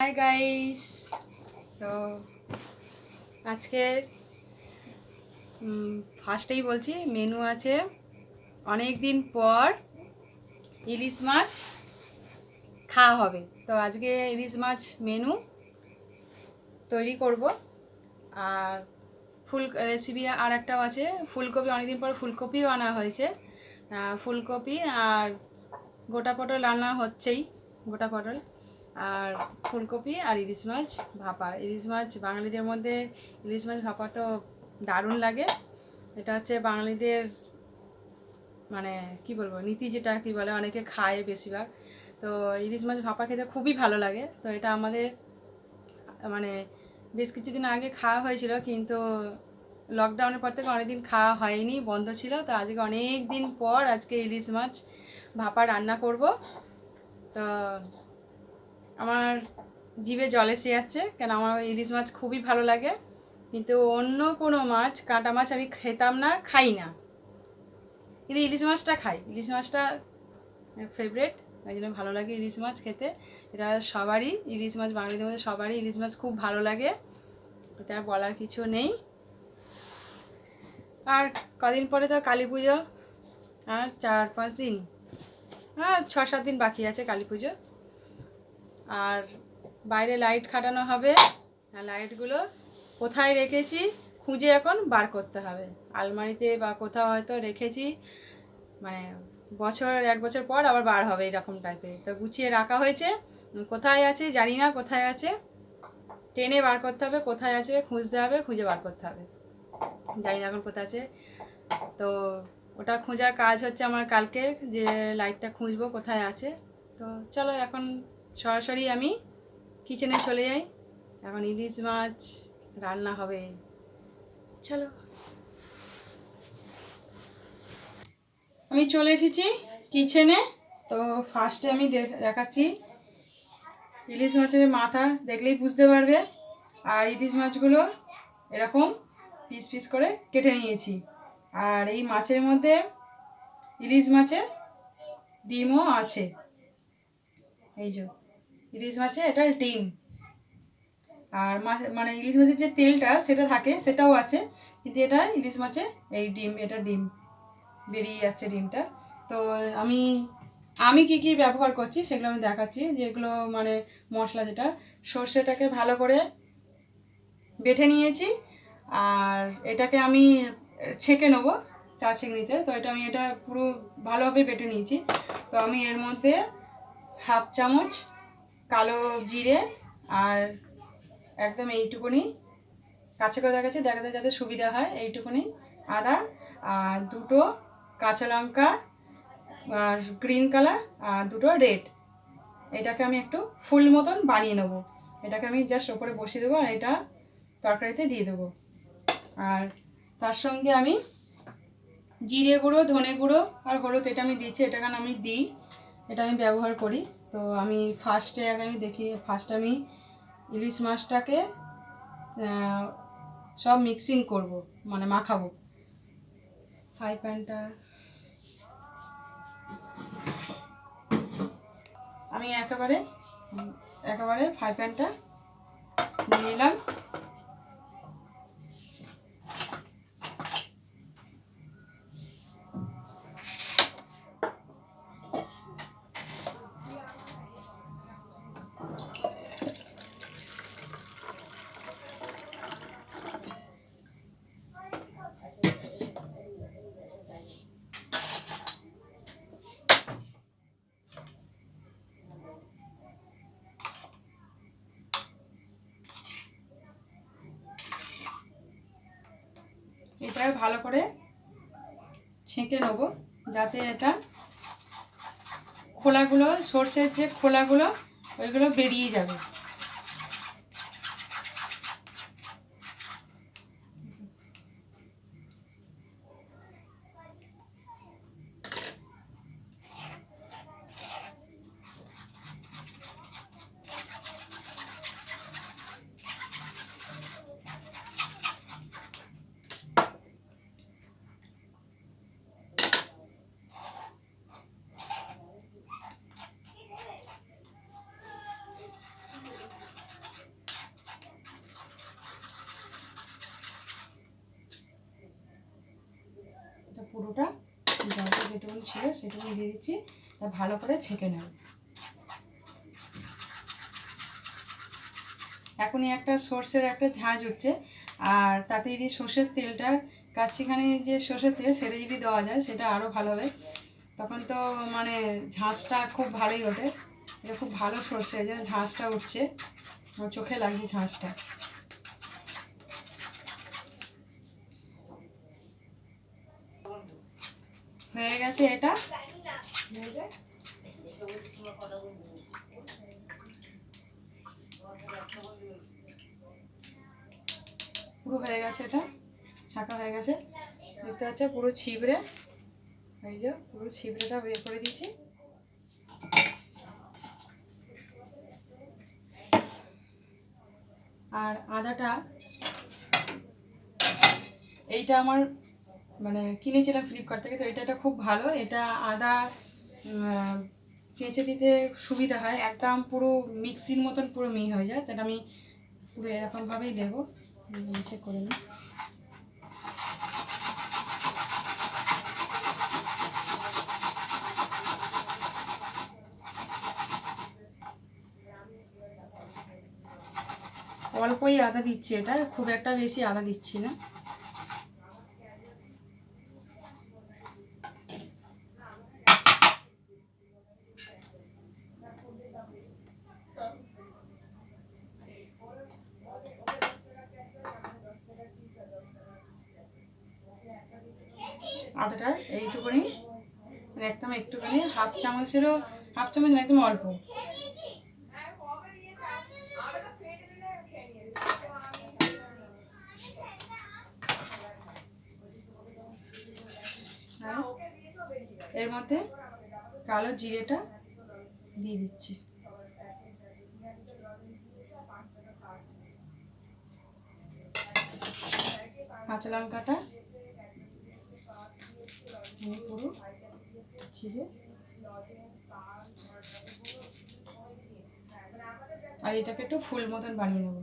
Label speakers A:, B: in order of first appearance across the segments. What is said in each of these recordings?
A: Hi guys তো আজকের ফার্স্টেই বলছি মেনু আছে অনেক দিন পর ইলিশ মাছ খাওয়া হবে। তো আজকে ইলিশ মাছ মেনু তৈরি করব। আর ফুল রেসিপি আর একটাও আছে। ফুলকপি, অনেকদিন পর ফুলকপিও আনা হয়েছে। ফুলকপি আর গোটা পটল রান্না হচ্ছেই, গোটা পটল। আর ফুলকপি আর ইলিশ মাছ ভাপা। ইলিশ মাছ বাঙালিদের মধ্যে ইলিশ মাছ ভাপা তো দারুণ লাগে। এটা হচ্ছে বাঙালিদের মানে কি বলব, নীতি যেটা কি বলে, অনেকে খায় বেশিরভাগ। তো ইলিশ মাছ ভাপা খেতে খুবই ভালো লাগে। তো এটা আমাদের মানে বেশ কিছুদিন আগে খাওয়া হয়েছিল, কিন্তু লকডাউনের পর থেকে অনেকদিন খাওয়া হয়নি, বন্ধ ছিল। তো আজকে অনেক দিন পর আজকে ইলিশ মাছ ভাপা রান্না করব। তো আমার জিভে জল এসে যাচ্ছে কেন আমার ইলিশ মাছ খুবই ভালো লাগে। কিন্তু অন্য কোনো মাছ, কাঁটা মাছ আমি খেতাম না, খাই না। কিন্তু ইলিশ মাছটা খাই। ইলিশ মাছটা ফেভারেট ওই জন্য ভালো লাগে ইলিশ মাছ খেতে। এটা সবারই ইলিশ মাছ, বাঙালিদের মধ্যে সবারই ইলিশ মাছ খুব ভালো লাগে। এটা বলার কিছু নেই। আর কদিন পরে তো কালী পুজো। আর চার পাঁচ দিন। হ্যাঁ ছ সাত দিন বাকি আছে কালী পুজো। আর বাইরে লাইট খাটানো হবে। লাইটগুলো কোথায় রেখেছি? খুঁজে এখন বার করতে হবে। আলমারিতে বা কোথাও হয়তো রেখেছি। মানে বছর, এক বছর পর আবার বার হবে এরকম টাইপের তো গুছিয়ে রাখা হয়েছে। কোথায় আছে জানি না, কোথায় আছে। টেনে বার করতে হবে, কোথায় আছে খুঁজতে হবে, খুঁজে বার করতে হবে। জানি না এখন কোথায় আছে। তো ওটা খোঁজার কাজ হচ্ছে আমার কালকের, যে লাইটটা খুঁজবো কোথায় আছে। তো চলো এখন সরাসরি আমি কিচেনে চলে যাই। এখন ইলিশ মাছ রান্না হবে। চলো। আমি চলে এসেছি কিচেনে তো ফার্স্টে আমি দেখাচ্ছি ইলিশ মাছের মাথা, দেখলেই বুঝতে পারবে। আর ইলিশ মাছগুলো এরকম পিস পিস করে কেটে নিয়েছি। আর এই মাছের মধ্যে ইলিশ মাছের ডিমও আছে। এই যে। ইলিশ মাছে এটা ডিম। আর মানে ইলিশ মাছের যে তেলটা সেটা থাকে, সেটাও আছে। কিন্তু এটা ইলিশ মাছে এই ডিম, এটা ডিম। বেরিয়ে যাচ্ছে ডিমটা। তো আমি আমি কি কি ব্যবহার করছি সেগুলো আমি দেখাচ্ছি। যেগুলো মানে মশলা যেটা, সর্ষেটাকে ভালো করে বেটে নিয়েছি। আর এটাকে আমি ছেঁকে নেব চা ছেঁকনিতে তো এটা আমি, এটা পুরো ভালোভাবে বেটে নিয়েছি। তো আমি এর মধ্যে হাফ চামচ কালো জিরে আর একদম এইটুকুনি কাছে করে দেখাচ্ছি, দেখাতে যাতে সুবিধা হয়, এইটুকুনি আদা আর দুটো কাঁচা লঙ্কা আর গ্রিন কালার আর দুটো রেড। এটাকে আমি একটু ফুল মতন বানিয়ে নেব। এটাকে আমি জাস্ট ওপরে বসিয়ে দেবো আর এটা তরকারিতে দিয়ে দেবো। আর তার সঙ্গে আমি জিরে গুঁড়ো, ধনে গুঁড়ো আর হলুদ এটা আমি দিচ্ছি, এটা আমি দিই, এটা আমি ব্যবহার করি। তো আমি ফার্স্টে আগে আমি দেখি ফার্স্ট আমি ইলিশ মাছটাকে সব মিক্সিং করব মানে মাখাবো। ফ্রাই প্যানটা আমি একেবারে একেবারে ফ্রাই প্যানটা নিয়ে নিলাম। এটা ভালো করে ছেঁকে নেব যাতে এটা খোলাগুলো সর্ষের যে খোলাগুলো ওইগুলো বেরিয়ে যাবে।
B: যেটুকুনি ছিল সেটুকুনি দিয়ে দিচ্ছি। তা ভালো করে ছেঁকে নেব। এখনই একটা সর্ষের একটা ঝাঁঝ হচ্ছে আর তাতে যদি সর্ষের তেলটা কাচ্চিখানে যে সর্ষের তেল, সেটা যদি দেওয়া যায়, সেটা আরও ভালো হবে। তখন তো মানে ঝাঁঝটা খুব ভালোই ওঠে। এটা খুব ভালো সর্ষে জন্য ঝাঁঝটা উঠছে। আমার চোখে লাগছে ঝাঁঝটা গেছে এটা? পুরো হয়ে গেছে এটা, ছাঁকা হয়ে গেছে। দেখতে পাচ্ছে, পুরো ছিবড়ে। এই যে, পুরো ছিবড়েটা বের করে দিয়েছি। আর আদাটা, এইটা আমার মানে কিনেছিলাম ফ্লিপকার্ট থেকে, তো এটা এটা খুব ভালো। এটা আদা চেঁচে দিতে সুবিধা হয়। একদম পুরো মিক্সির মতন পুরো মিহি হয়ে যায়। তাহলে আমি পুরো এরকমভাবেই দেবো। চেক করে নিই। অল্পই আদা দিচ্ছি এটা। খুব একটা বেশি আদা দিচ্ছি না। আদাটা এইটুকুনি। মানে একদম একটুখানি হাফ চামচেরও, হাফ চামচ না, একদম অল্প। এর মধ্যে কালো জিরেটা দিয়ে দিচ্ছি। কাঁচা লঙ্কাটা পুরো চিড়ে আর এটাকে একটু ফুল মতন বানিয়ে নেব।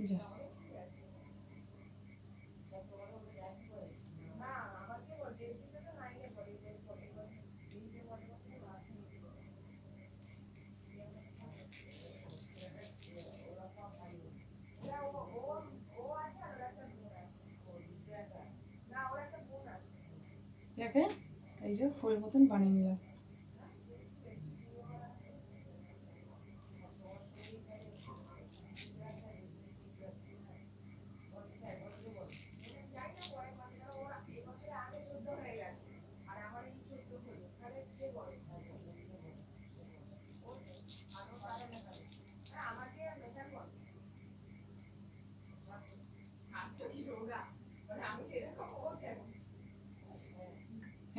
B: যা এটাকে এই যে ফুল মতন বানিয়ে নিলাম।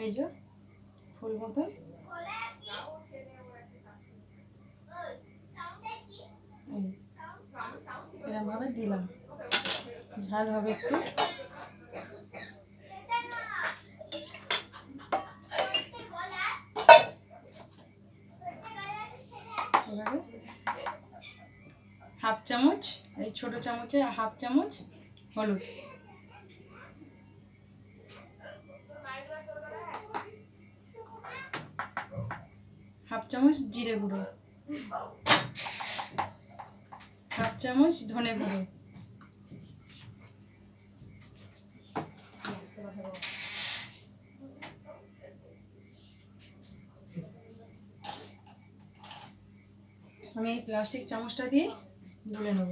B: এই যে মতন এরমভাবে দিলাম। ঝাল হবে একটু। হাফ চামচ এই ছোট চামচে হাফ চামচ হলুদ হাফ চামচ জিরে গুঁড়ো। হাফ চামচ ধনে গুঁড়ো। আমি এই প্লাস্টিক চামচটা দিয়ে গুলে নেব।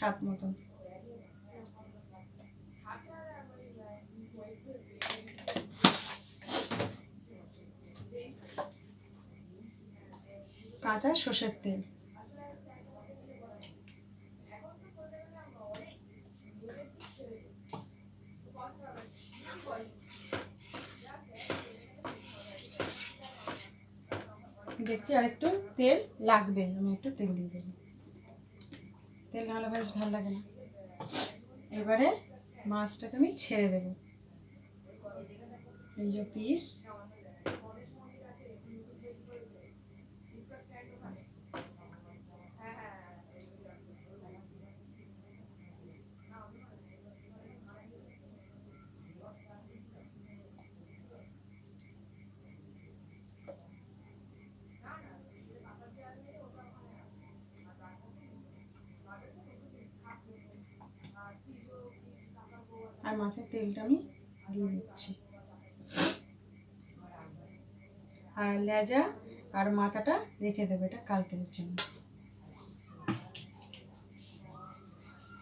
B: স্বাদ মতন। কাঁচা সর্ষের তেল।
A: দেখছি আর একটু তেল লাগবে, আমি একটু তেল দিয়ে দেবো। তেল না হলে বেশ ভালো লাগে না। এবারে মাছটাকে আমি ছেড়ে দেব। এই যে পিস আর মাছের তেলটা আমি দিয়ে দিচ্ছি। আর লেজা আর মাথাটা রেখে দেবো এটা কালকের জন্য।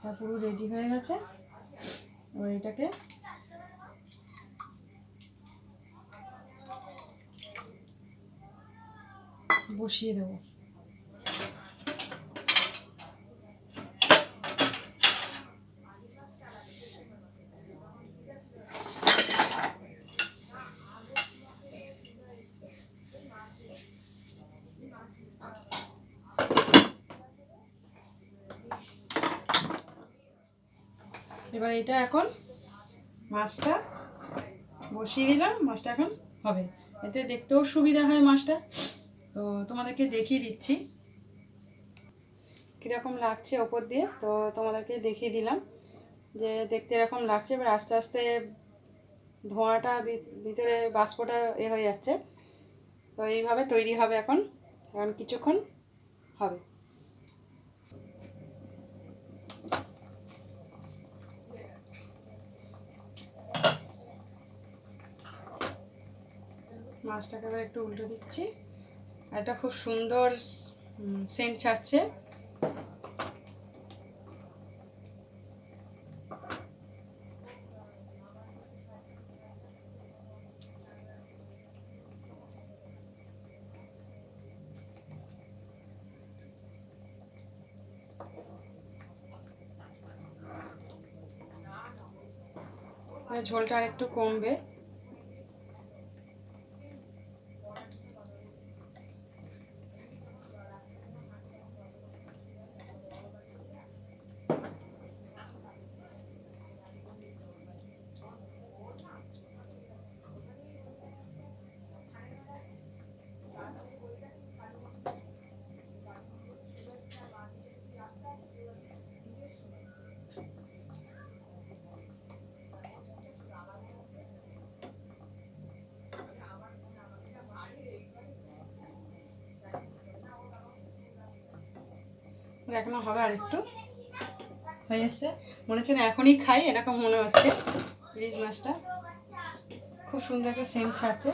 A: তা পুরো রেডি হয়ে গেছে। এবার এটাকে বসিয়ে দেবো। এবার এটা এখন মাছটা বসিয়ে দিলাম, মাছটা এখন হবে। এতে দেখতেও সুবিধা হয় মাছটা। তো তোমাদেরকে দেখিয়ে দিচ্ছি। কীরকম লাগছে ওপর দিয়ে, তো তোমাদেরকে দেখিয়ে দিলাম যে দেখতে এরকম লাগছে। এবার আস্তে আস্তে ধোঁয়াটা ভিতরে বাষ্পটা এ হয়ে যাচ্ছে। তো এইভাবে তৈরি হবে এখন এখন কিছুক্ষণ হবে। মাছটাকে এবার একটু উল্টে দিচ্ছি। এটা খুব সুন্দর সেন্ট ছাড়ছে। আর ঝোলটা আর একটু কমবে। এখনও হবে আর একটু হয়ে এসছে মনে হচ্ছে না এখনই খাই, এরকম মনে হচ্ছে। ইলিশ মাছটা। খুব সুন্দর একটা সেন্ট ছাড়ছে।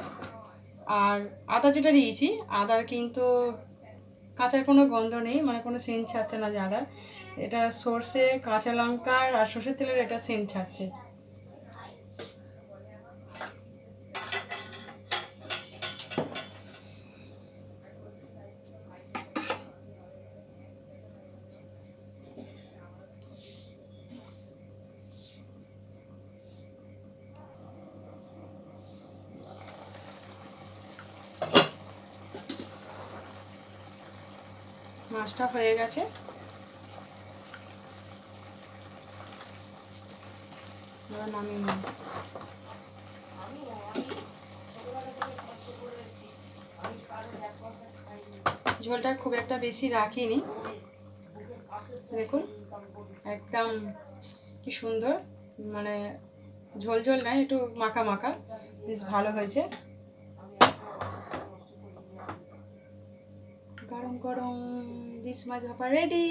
A: আর আদা যেটা দিয়েছি, আদার কিন্তু কাঁচার কোনো গন্ধ নেই মানে কোনো সেন্ট ছাড়ছে না যে আদার। এটা সর্ষে, কাঁচা লঙ্কার আর সর্ষের তেলের এটা সেন্ট ছাড়ছে। মাছটা হয়ে গেছে। ঝোলটা খুব একটা বেশি রাখিনি। দেখুন, একদম কি সুন্দর মানে ঝোল ঝোল নাই একটু মাখা মাখা, বেশ ভালো হয়েছে। গরম গরম। বিষ মাছ ভাপা রেডি